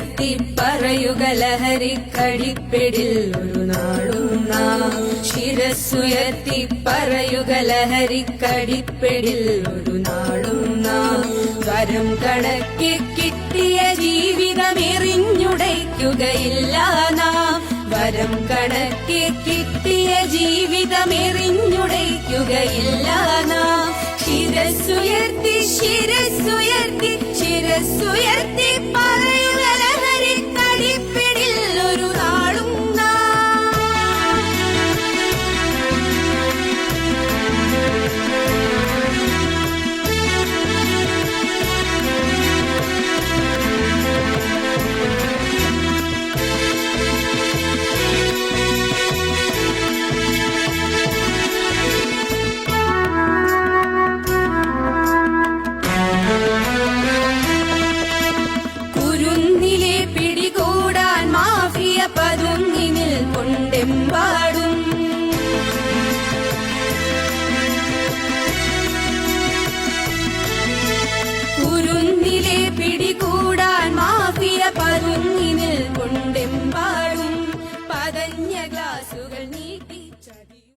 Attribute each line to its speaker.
Speaker 1: ശിരസ്സുയർത്തി പറയുക ലഹരി കടിപ്പിടിൽ ഒരു നാടും നാം ശിരസ്സുയർത്തി പറയുക ലഹരി കടിപ്പിടിൽ ഒരു നാടും നാം വരം കണക്കി കിട്ടിയ ജീവിതമെറിഞ്ഞുടയ്ക്കുകയില്ല നാം. വരം കണക്കി കിട്ടിയ ജീവിതമെറിഞ്ഞുടയ്ക്കുകയില്ല നാം. ശിരസ്സുയർത്തി ശിരസ്സുയർത്തി ശിരസ്സുയർത്തി പറയുക തിങ്ങിനിൽ കൊണ്ടെമ്പാടും.